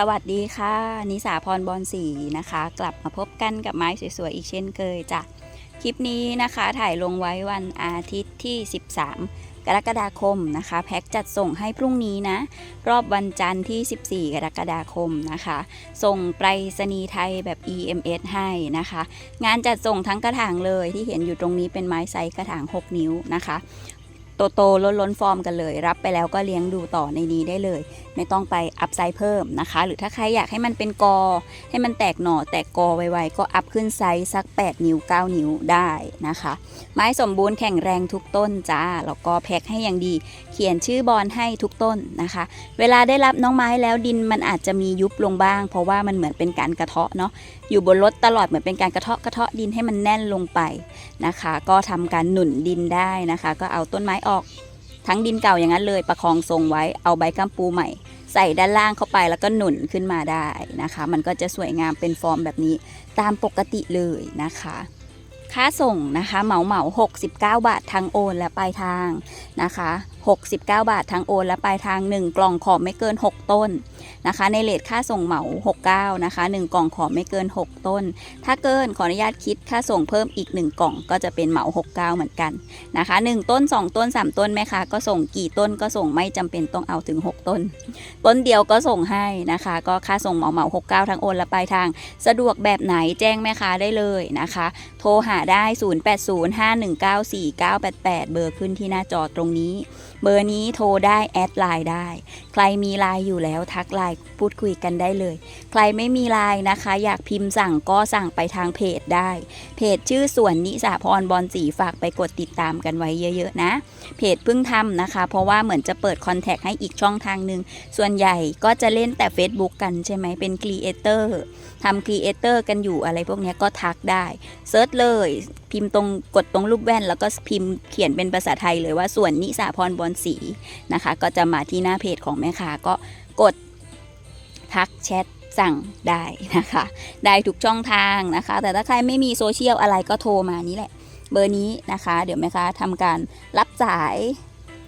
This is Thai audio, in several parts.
สวัสดีค่ะ นิสาพรบอลสีนะคะ กลับมาพบกันกับไม้สวยๆ อีกเช่นเคยจ้ะ คลิปนี้นะคะถ่ายลงไว้วันอาทิตย์ที่ 13 กรกฎาคมนะคะ แพ็คจัดส่งให้พรุ่งนี้นะ รอบวันจันทร์ที่ 14 กรกฎาคมนะคะ ส่งไปรษณีย์ไทยแบบ EMS ให้นะคะ งานจัดส่งทั้งกระถางเลยที่เห็นอยู่ตรงนี้เป็นไม้ไซส์กระถาง 6 นิ้วนะคะ โตโตล้นล้นฟอร์มกันเลย รับไปแล้วก็เลี้ยงดูต่อในนี้ได้เลย ไม่ต้องไปอัพไซส์เพิ่มนะคะ หรือถ้าใครอยากให้มันเป็นกอ ให้มันแตกหน่อแตกกอไวๆก็อัพขึ้นไซส์สัก 8 นิ้ว 9 นิ้วได้นะคะ ไม้สมบูรณ์แข็งแรงทุกต้นจ้าแล้วก็แพ็คให้อย่างดี เขียนชื่อบอลให้ทุกต้นนะคะ เวลาได้รับน้องไม้แล้วดินมันอาจจะมียุบลงบ้าง เพราะว่ามันเหมือนเป็นการกระเทาะเนาะอยู่บนรถตลอดเหมือนเป็นการกระเทาะกระเทาะดินให้มันแน่นลงไปนะคะ ก็ทำการหนุนดินได้นะคะ ก็เอาต้นไม้ออก ทั้งดินเก่าอย่างนั้นเลยประคองทรงไว้เอาใบกัมปูใหม่ ใส่ด้านล่างเข้าไปแล้วก็หนุนขึ้นมาได้นะคะ มันก็จะสวยงามเป็นฟอร์มแบบนี้ตามปกติเลยนะคะค่าส่งนะคะเหมาเหมา69 บาททางโอนและปลายทางนะคะ 69 บาททางโอนและปลายทาง 1 กล่องขอไม่เกิน 6 ต้นนะคะ ในเลทค่าส่งเหมา 69 นะคะ 1 กล่องขอไม่เกิน 6 ต้น ถ้าเกินขออนุญาตคิดค่าส่งเพิ่มอีก 1 กล่องก็จะเป็นเหมา 69 เหมือนกันนะคะ 1 ต้น 2 ต้น 3 ต้นแม่ค้าก็ส่งกี่ต้นก็ส่งไม่จำเป็นต้องเอาถึง 6 ต้น ต้นเดียวก็ส่งให้นะคะ ก็ค่าส่งเหมาเหมา 69ทางโอนและปลายทาง สะดวกแบบไหนแจ้งแม่ค้าได้เลยนะคะ โทรหาได้ 0805194988 เบอร์ขึ้นที่หน้าจอตรงนี้เบอร์นี้โทรได้แอดไลน์ได้ ใครมีไลน์อยู่แล้วทักไลน์พูดคุยกันได้เลย ใครไม่มีไลน์นะคะ อยากพิมพ์สั่งก็สั่งไปทางเพจได้ เพจชื่อส่วนนิสาพรบอลสีฝากไปกดติดตามกันไว้เยอะๆนะ เพจเพิ่งทำนะคะ เพราะว่าเหมือนจะเปิดคอนแทคให้อีกช่องทางหนึ่งส่วนใหญ่ก็จะเล่นแต่ Facebook กันใช่ไหมเป็นครีเอเตอร์ทำครีเอเตอร์กันอยู่อะไรพวกนี้ก็ทักได้เซิร์ชเลยพิมพ์ตรงกดตรงรูปแว่น แล้วก็พิมพ์เขียนเป็นภาษาไทยเลยว่าส่วนนิสาพรบอลสีนะคะ ก็จะมาที่หน้าเพจของแม่ค้าก็กดทักแชทสั่งได้นะคะ ได้ทุกช่องทางนะคะ แต่ถ้าใครไม่มีโซเชียลอะไรก็โทรมานี่แหละ เบอร์นี้นะคะ เดี๋ยวแม่ค้าทำการรับสาย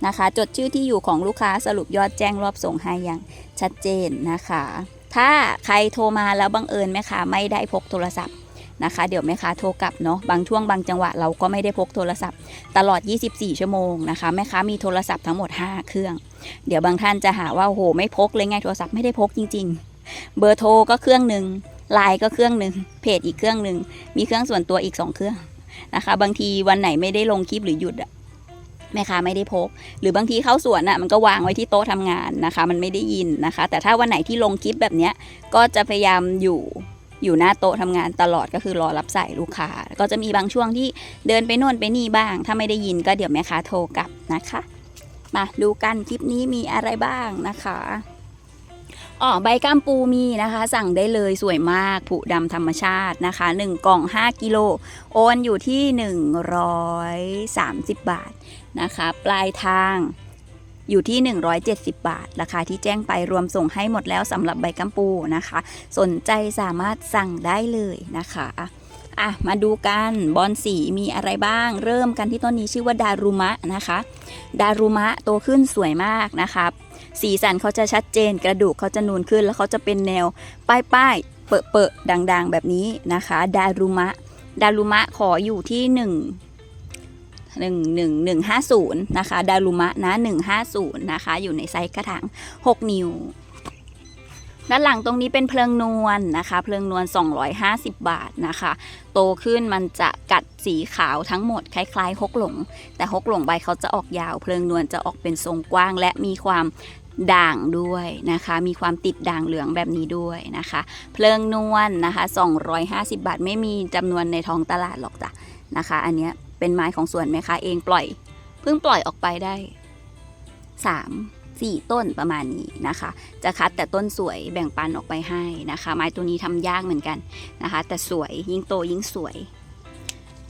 นะคะ จดชื่อที่อยู่ของลูกค้าสรุปยอดแจ้งรอบส่งให้อย่างชัดเจนนะคะ ถ้าใครโทรมาแล้วบังเอิญแม่ค้าไม่ได้พกโทรศัพท์นะคะ เดี๋ยวแม่ค้าโทรกลับเนาะบางช่วงบางจังหวะเราก็ไม่ได้พกโทรศัพท์ ตลอด 24 ชั่วโมงนะคะแม่ค้ามีโทรศัพท์ทั้งหมด 5 เครื่อง เดี๋ยวบางท่านจะหาว่าโอ้โหไม่พกเลยไงโทรศัพท์ไม่ได้พกจริง ๆ เบอร์โทรก็เครื่องหนึ่งไลน์ก็เครื่องหนึ่งเพจอีกเครื่องหนึ่งมีเครื่องส่วนตัวอีก 2 เครื่องนะคะ บางทีวันไหนไม่ได้ลงคลิปหรือหยุดอะ แม่ค้าไม่ได้พก หรือบางทีเข้าสวนอะมันก็วางไว้ที่โต๊ะทำงานนะคะ มันไม่ได้ยินนะคะ แต่ถ้าวันไหนที่ลงคลิปแบบเนี้ยก็จะพยายามอยู่อยู่หน้าโต๊ะทำงานตลอดก็คือรอรับสายลูกค้า ก็จะมีบางช่วงที่เดินไปโน่นไปนี่บ้าง ถ้าไม่ได้ยินก็เดี๋ยวแม่ค้าโทรกลับนะคะ มาดูกันคลิปนี้มีอะไรบ้างนะคะอ๋อใบก้ามปูมีนะคะ สั่งได้เลยสวยมากผุดำธรรมชาตินะคะ 1 กล่อง 5 กิโลโอนอยู่ที่ 130 บาท นะคะ ปลายทางอยู่ที่ 170 บาท ราคาที่แจ้งไปรวมส่งให้หมดแล้วสำหรับใบกัมปูนะคะ สนใจสามารถสั่งได้เลยนะคะอะมาดูกันบอลสีมีอะไรบ้าง เริ่มกันที่ต้นนี้ชื่อว่าดารุมะนะคะ ดารุมะโตขึ้นสวยมากนะคะสีสันเขาจะชัดเจนกระดูกเขาจะนูนขึ้น แล้วเขาจะเป็นแนวป้ายๆเปอะเปอะๆดังๆ แบบนี้นะคะ ดารุมะ ดารุมะขออยู่ที่ หนึ่งหนึ่งหนึ่งห้าศูนย์นะคะ ดารุมะนะหนึ่งห้าศูนย์นะคะ อยู่ในไซส์กระถางหกนิ้ว ด้านหลังตรงนี้เป็นเพลิงนวลนะคะ เพลิงนวล 250 บาทนะคะ โตขึ้นมันจะกัดสีขาวทั้งหมดคล้ายๆ ฮกหลง แต่ฮกหลงใบเขาจะออกยาว เพลิงนวลจะออกเป็นทรงกว้าง และมีความด่างด้วยนะคะ มีความติดด่างเหลืองแบบนี้ด้วยนะคะ เพลิงนวลนะคะ 250 บาทไม่มีจำนวนในท้องตลาดหรอกจ้ะนะคะ อันเนี้ย เป็นไม้ของสวนแม่ค้าเองปล่อย เพิ่งปล่อยออกไปได้ 3 4 ต้นประมาณนี้นะคะ จะคัดแต่ต้นสวยแบ่งปันออกไปให้นะคะ ไม้ตัวนี้ทำยากเหมือนกันนะคะ แต่สวยยิ่งโตยิ่งสวย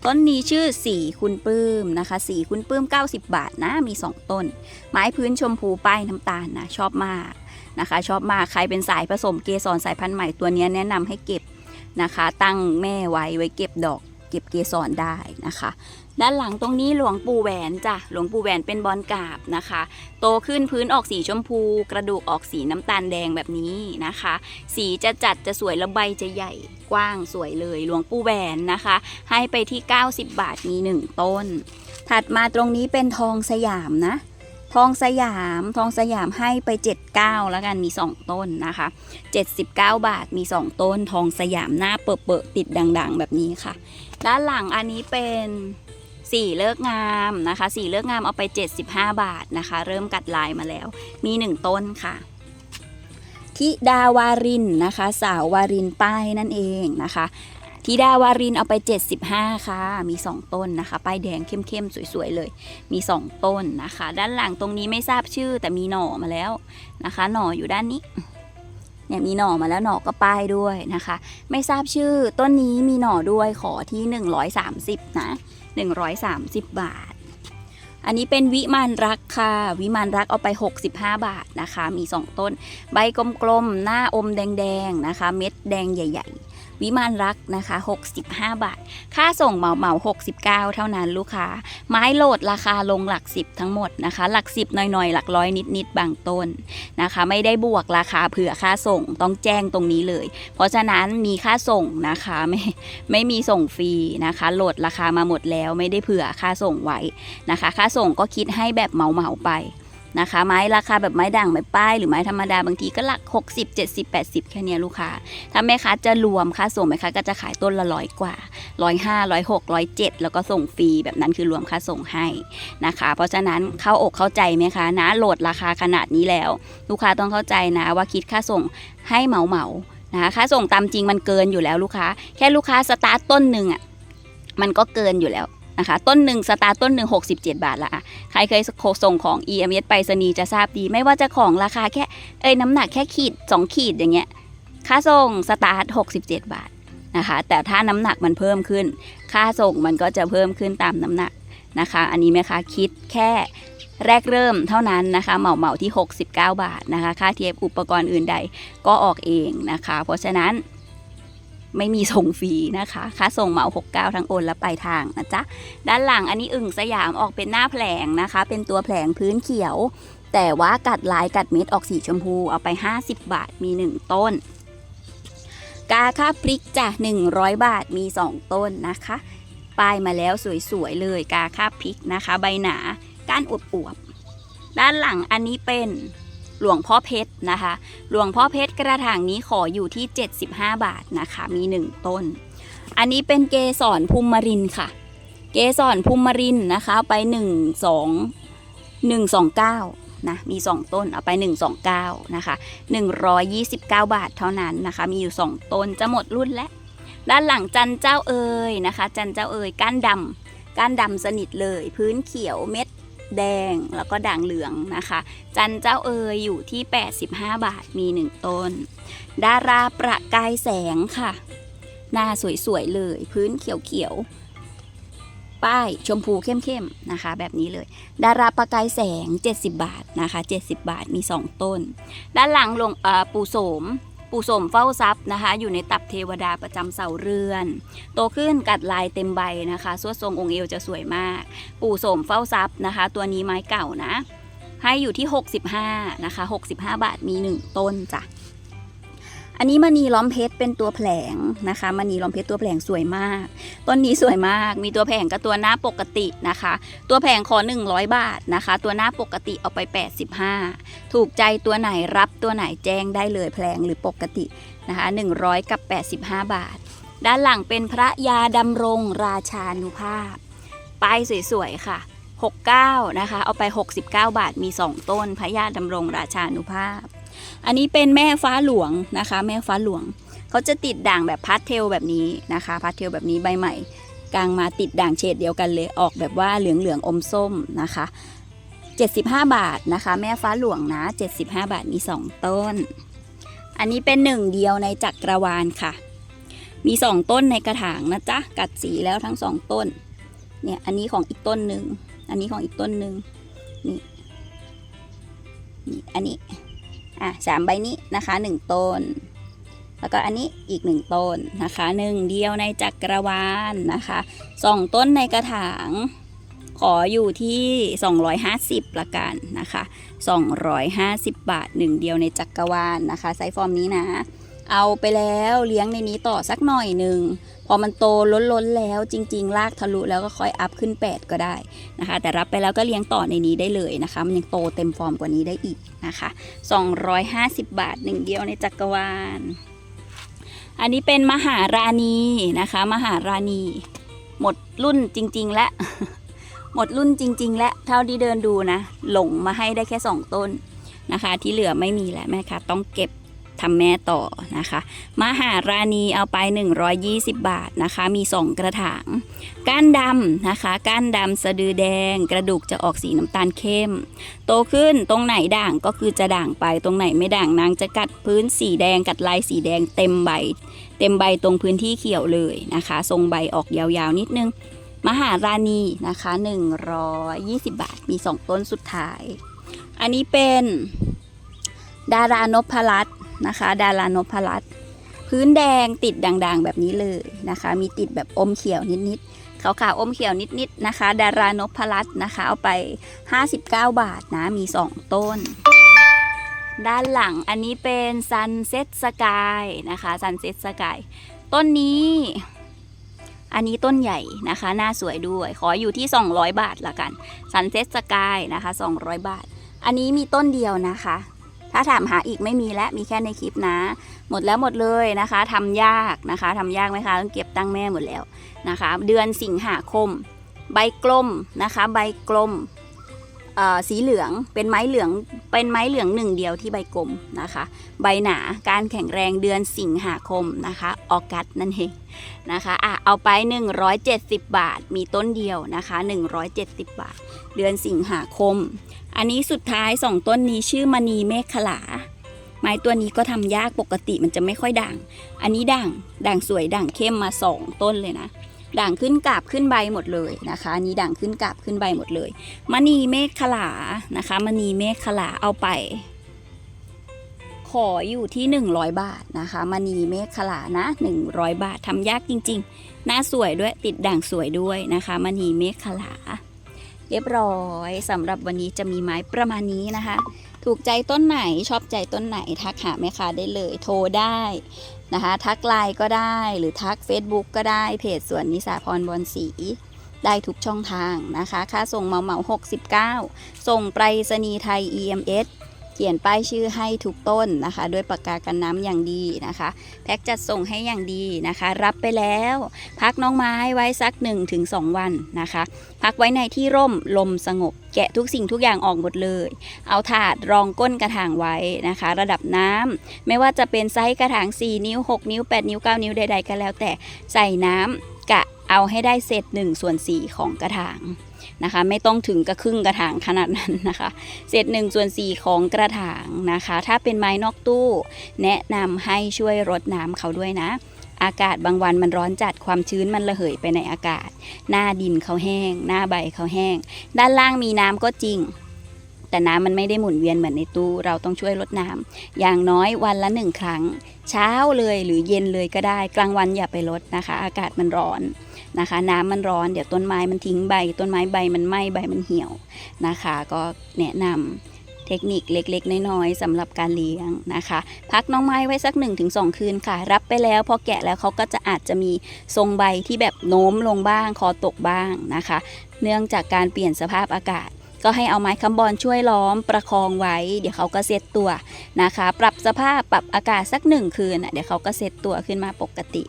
ต้นนี้ชื่อสีคุณปื้มนะคะสีคุณปื้ม 90 บาทนะมี 2 ต้น ไม้พื้นชมพูป้ายน้ำตาลนะชอบมากนะคะ ชอบมากใครเป็นสายผสมเกสรสายพันธุ์ใหม่ตัวนี้แนะนำให้เก็บนะคะ ตั้งแม่ไว้ไว้เก็บดอก เก็บเกสรได้นะคะ ด้านหลังตรงนี้หลวงปู่แหวนจ้ะหลวงปู่แหวนเป็นบอลกาบนะคะ โตขึ้นพื้นออกสีชมพู กระดูกออกสีน้ำตาลแดงแบบนี้นะคะ สีจะจัดจะสวยและใบจะใหญ่กว้างสวยเลยหลวงปู่แหวนนะคะ ให้ไปที่ 90 บาทมี 1 ต้น ถัดมาตรงนี้เป็นทองสยามนะ ทองสยามทองสยามให้ไป 79 แล้วกันมี 2 ต้นนะคะ 79 บาทมี 2 ต้น ทองสยามหน้าเปิดเปิดติดดังๆ แบบนี้ค่ะ ด้านหลังอันนี้เป็นสีเลิกงามนะคะสีเลิกงามเอาไป 75 บาทนะคะ เริ่มกัดลายมาแล้ว มี 1 ต้นค่ะทิดาวารินนะคะ สาววารินป้ายนั่นเองนะคะ ทิดาวารินเอาไป 75 ค่ะ มี 2 ต้นนะคะ ป้ายแดงเข้มๆ สวยๆ เลย มี 2 ต้นนะคะ ด้านหลังตรงนี้ไม่ทราบชื่อแต่มีหน่อมาแล้วนะคะ หน่ออยู่ด้านนี้เนี่ยมีหน่อมาแล้วหน่อก็ป้ายด้วยนะคะ ไม่ทราบชื่อต้นนี้มีหน่อด้วยขอที่ 130 นะ 130 บาท อันนี้เป็นวิมานรักค่ะ วิมานรักเอาไป 65 บาทนะคะ มี 2 ต้น ใบกลมๆ หน้าอมแดงๆนะคะ เม็ดแดงใหญ่ ๆ วิมานรักนะคะ 65 บาท ค่าส่งเหมาเหมา69 เท่านั้นลูกค้า ไม้โหลดราคาลงหลัก 10 ทั้งหมดนะคะ หลัก 10 หน่อยๆ หลักร้อยนิดๆบางต้นนะคะ ไม่ได้บวกราคาเผื่อค่าส่งต้องแจ้งตรงนี้เลย เพราะฉะนั้นมีค่าส่งนะคะไม่ไม่มีส่งฟรีนะคะ โหลดราคามาหมดแล้วไม่ได้เผื่อค่าส่งไว้นะคะ ค่าส่งก็คิดให้แบบเหมาๆไป นะคะ ไม้ราคาแบบไม้ด่างไม้ป้ายหรือไม้ธรรมดาบางทีก็หลัก 60 70 80 แค่นี้ลูกค้า ถ้าแม่ค้าจะรวมค่าส่งแม่ค้าก็จะขายต้นละร้อยกว่าร้อยห้าร้อยหกร้อยเจ็ดแล้วก็ส่งฟรีแบบนั้นคือรวมค่าส่งให้นะคะ เพราะฉะนั้นเข้าอกเข้าใจไหมคะนะโหลดราคาขนาดนี้แล้ว ลูกค้าต้องเข้าใจนะว่าคิดค่าส่งให้เหมาเหมานะคะค่าส่งตามจริงมันเกินอยู่แล้วลูกค้า แค่ลูกค้าสตาร์ตต้นหนึ่งอะมันก็เกินอยู่แล้ว นะคะ ต้นหนึ่งสตาร์ตต้นหนึ่ง67 บาทละอะใครเคยส่งของ EMS ไปรษณีย์จะทราบดี ไม่ว่าจะของราคาแค่เอ้ยน้ำหนักแค่ขีด 2 ขีดอย่างเงี้ยค่าส่งสตาร์ท67 บาทนะคะ แต่ถ้าน้ำหนักมันเพิ่มขึ้น ค่าส่งมันก็จะเพิ่มขึ้นตามน้ำหนักนะคะ อันนี้แม่ค้าคิดแค่แรกเริ่มเท่านั้นนะคะเหมาเหมาที่ 69 บาทนะคะ ค่าเทียบอุปกรณ์อื่นใดก็ออกเองนะคะ เพราะฉะนั้น ไม่มีส่งฟรีนะคะ ค่าส่งเหมา 69 ทั้งโอนและปลายทางนะจ๊ะ ด้านหลังอันนี้อึ่งสยามออกเป็นหน้าแผลงนะคะ เป็นตัวแผลงพื้นเขียว แต่ว่ากัดลายกัดเม็ดออกสีชมพู เอาไป 50 บาทมี 1 ต้น กาค่าพริกจ้ะ100 บาทมี 2 ต้นนะคะ ป้ายมาแล้วสวยๆเลยกาค่าพริกนะคะ ใบหนา ก้านอวบๆ ด้านหลังอันนี้เป็น หลวงพ่อเพชรนะคะ หลวงพ่อเพชรกระถางนี้ขออยู่ที่ 75 บาทนะคะ มี 1 ต้น อันนี้เป็นเกสรภูมิรินค่ะ เกสรภูมิรินนะคะเอาไป 1 2 129นะ มี 2 ต้น เอาไป 129 นะคะ 129 บาทเท่านั้นนะคะ มีอยู่ 2 ต้น จะหมดรุ่นแล้ว ด้านหลังจันเจ้าเอ่ยนะคะ จันเจ้าเอ่ยก้านดำก้านดำสนิทเลย พื้นเขียวเม็ด แดงแล้วก็ด่างเหลืองนะคะ จันเจ้าเอยอยู่ที่ 85 บาทมี 1 ต้น ดาราประกายแสงค่ะ หน้าสวยๆเลย พื้นเขียวๆ ป้ายชมพูเข้มๆนะคะ แบบนี้เลย ดาราประกายแสง 70 บาทนะคะ 70 บาทมี 2 ต้น ด้านหลังหลวงปู่โสม ปู่โสมเฝ้าทรัพย์นะคะ อยู่ในตับเทวดาประจำเสาเรือน โตขึ้นกัดลายเต็มใบนะคะสวดทรงองค์เอวจะสวยมาก ปู่โสมเฝ้าทรัพย์นะคะ ตัวนี้ไม้เก่านะ ให้อยู่ที่ 65นะคะ65 บาทมี 1 ต้นจ้ะ อันนี้มณีล้อมเพชรเป็นตัวแผลงนะคะมณีล้อมเพชรตัวแผลงสวยมาก ต้นนี้สวยมาก มีตัวแผงกับตัวหน้าปกตินะคะ ตัวแผงขอ 100 บาทนะคะ ตัวหน้าปกติเอาไป 85 ถูกใจตัวไหนรับตัวไหนแจ้งได้เลยแผลงหรือปกตินะคะ100 กับ 85 บาท ด้านหลังเป็นพระยาดำรงราชานุภาพ ป้ายสวยๆค่ะ 69 นะคะ เอาไป 69 บาทมี 2 ต้นพระยาดำรงราชานุภาพ อันนี้เป็นแม่ฟ้าหลวงนะคะ แม่ฟ้าหลวงเขาจะติดด่างแบบพาสเทลแบบนี้นะคะพาสเทลแบบนี้ใบใหม่กลางมาติดด่างเฉดเดียวกันเลยออกแบบว่าเหลืองเหลืองๆอมส้มนะคะ 75 บาทนะคะ แม่ฟ้าหลวงนะ 75 บาทมี 2 ต้น อันนี้เป็นหนึ่งเดียวในจักรวาลค่ะ มี 2 ต้นในกระถางนะจ๊ะกัดสีแล้วทั้ง 2 ต้นเนี่ยอันนี้ของอีกต้นหนึ่งอันนี้ของอีกต้นหนึ่งนี่นี่อันนี้ อะสามใบนี้นะคะหนึ่งต้น แล้วก็อันนี้อีกหนึ่งต้นนะคะหนึ่งเดียวในจักรวาลนะคะสองต้นในกระถาง ขออยู่ที่ 250ละกันนะคะ 250 บาทหนึ่งเดียวในจักรวาลนะคะไซส์ฟอร์มนี้นะ เอาไปแล้วเลี้ยงในนี้ต่อสักหน่อยหนึ่งพอมันโตล้นๆแล้วจริง ๆ ลากทะลุแล้วก็ค่อยอัพขึ้น 8 ก็ได้นะคะ แต่รับไปแล้วก็เลี้ยงต่อในนี้ได้เลยนะคะ มันยังโตเต็มฟอร์มกว่านี้ได้อีกนะคะ 250 บาทหนึ่งเดียวในจักรวาล อันนี้เป็นมหาราณีนะคะ มหาราณี หมดรุ่นจริง ๆ และหมดรุ่นจริง ๆ และเท่าที่เดินดูนะ หลงมาให้ได้แค่ 2 ต้นนะคะ ที่เหลือไม่มีแล้วแม่ค่ะต้องเก็บ ทำแม่ต่อนะคะ มหาราณีเอาไป 120 บาทนะคะ มี 2 กระถาง ก้านดำนะคะ ก้านดำสะดือแดง กระดูกจะออกสีน้ำตาลเข้ม โตขึ้นตรงไหนด่างก็คือจะด่างไป ตรงไหนไม่ด่างนางจะกัดพื้นสีแดง กัดลายสีแดงเต็มใบ เต็มใบตรงพื้นที่เขียวเลยนะคะ ทรงใบออกยาวๆนิดนึง มหาราณีนะคะ 120 บาท มี 2 ต้นสุดท้าย อันนี้เป็นดารานพรัต นะคะ ดารานพรัตน์พื้นแดงติดด่างๆ แบบนี้เลยนะคะ มีติดแบบอมเขียวนิดๆขาวๆอมเขียวนิดๆนะคะ ดารานพรัตน์นะคะ เอาไป 59 บาทนะมี 2 ต้น ด้านหลังอันนี้เป็น Sunset Sky นะคะ Sunset Sky ต้นนี้อันนี้ต้นใหญ่นะคะ หน้าสวยด้วย ขออยู่ที่ 200 บาทละกัน Sunset Sky นะคะ 200 บาท อันนี้มีต้นเดียวนะคะ ถ้าถามหาอีกไม่มีและมีแค่ในคลิปนะ หมดแล้วหมดเลยนะคะทำยากนะคะทำยากไหมคะต้องเก็บตั้งแม่หมดแล้วนะคะ เดือนสิงหาคม ใบกลมนะคะ ใบกลม สีเหลืองเป็นไม้เหลืองเป็นไม้เหลืองหนึ่งเดียวที่ใบกลมนะคะ ใบหนาการแข็งแรงเดือนสิงหาคมนะคะออกัสนั่นเองนะคะอะเอาไป 170 บาท มีต้นเดียวนะคะ 170 บาท เดือนสิงหาคม อันนี้สุดท้ายสองต้นนี้ชื่อมณีเมฆขลา ไม้ตัวนี้ก็ทำยากปกติมันจะไม่ค่อยด่าง อันนี้ด่างด่างสวยด่างเข้มมาสองต้นเลยนะ ด่างขึ้นกาบขึ้นใบหมดเลยนะคะอันนี้ด่างขึ้นกาบขึ้นใบหมดเลยมณีเมฆขลานะคะมณีเมฆขลาเอาไป ขออยู่ที่ 100 บาทนะคะมณีเมฆขลานะ 100 บาททำยากจริงๆ หน้าสวยด้วยติดด่างสวยด้วยนะคะมณีเมฆขลาเรียบร้อยสำหรับวันนี้จะมีไม้ประมาณนี้นะคะ ถูกใจต้นไหนชอบใจต้นไหนทักหาแม่ค้าได้เลย โทรได้ นะคะทักไลน์ก็ได้หรือทัก Facebook ก็ได้เพจสวนนิสาพรบอลสีได้ทุกช่องทางนะคะ ค่าส่งเมาเหมา69 ส่งไปรษณีย์ไทย EMS เขียนป้ายชื่อให้ทุกต้นนะคะ ด้วยปากกากันน้ำอย่างดีนะคะ แพ็กจัดส่งให้อย่างดีนะคะ รับไปแล้ว พักน้องไม้ไว้สัก 1-2 วันนะคะ พักไว้ในที่ร่มลมสงบ แกะทุกสิ่งทุกอย่างออกหมดเลย เอาถาดรองก้นกระถางไว้นะคะ ระดับน้ำไม่ว่าจะเป็นไซส์กระถาง 4 นิ้ว 6 นิ้ว 8 นิ้ว 9 นิ้วใดๆก็แล้วแต่ใส่น้ำกะเอาให้ได้เศษ1ส่วน4ของกระถาง นะคะ ไม่ต้องถึงกระครึ่งกระถางขนาดนั้นนะคะ เศษ1ส่วน4ของกระถางนะคะ ถ้าเป็นไม้นอกตู้ แนะนำให้ช่วยรดน้ำเขาด้วยนะอากาศบางวันมันร้อนจัดความชื้นมันระเหยไปในอากาศ หน้าดินเขาแห้ง หน้าใบเขาแห้ง ด้านล่างมีน้ำก็จริง แต่น้ำมันไม่ได้หมุนเวียนเหมือนในตู้เราต้องช่วยลดน้ำอย่างน้อยวันละหนึ่งครั้ง เช้าเลยหรือเย็นเลยก็ได้ กลางวันอย่าไปลดนะคะ อากาศมันร้อน นะคะ น้ำมันร้อนเดี๋ยวต้นไม้มันทิ้งใบ ต้นไม้ใบมันไหม้ใบมันเหี่ยวนะคะ ก็แนะนำเทคนิคเล็กๆ น้อยๆสำหรับการเลี้ยงนะคะ พักน้องไม้ไว้สัก 1-2 คืนค่ะ รับไปแล้วพอแกะแล้วเขาก็จะอาจจะมีทรงใบที่แบบโน้มลงบ้าง คอตกบ้างนะคะ เนื่องจากการเปลี่ยนสภาพอากาศ ก็ให้เอาไม้คำบอลช่วยล้อมประคองไว้ เดี๋ยวเขาก็เซตตัวนะคะ ปรับสภาพปรับอากาศสักหนึ่งคืนน่ะเดี๋ยวเขาก็เซตตัวขึ้นมาปกติ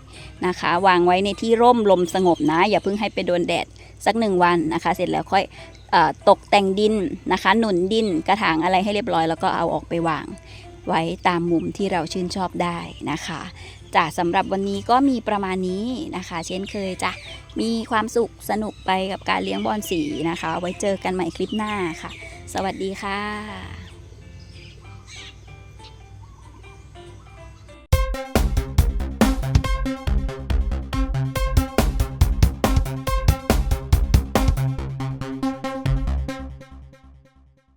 นะคะ วางไว้ในที่ร่มลมสงบนะ อย่าเพิ่งให้ไปโดนแดดสักหนึ่งวันนะคะ เสร็จแล้วค่อยตกแต่งดินนะคะ หนุนดินกระถางอะไรให้เรียบร้อยแล้วก็เอาออกไปวางไว้ตามมุมที่เราชื่นชอบได้นะคะ จ้ะสำหรับวันนี้ก็มีประมาณนี้นะคะ เช่นเคยจ้ะมีความสุขสนุกไปกับการเลี้ยงบอลสีนะคะ ไว้เจอกันใหม่คลิปหน้าค่ะ สวัสดีค่ะ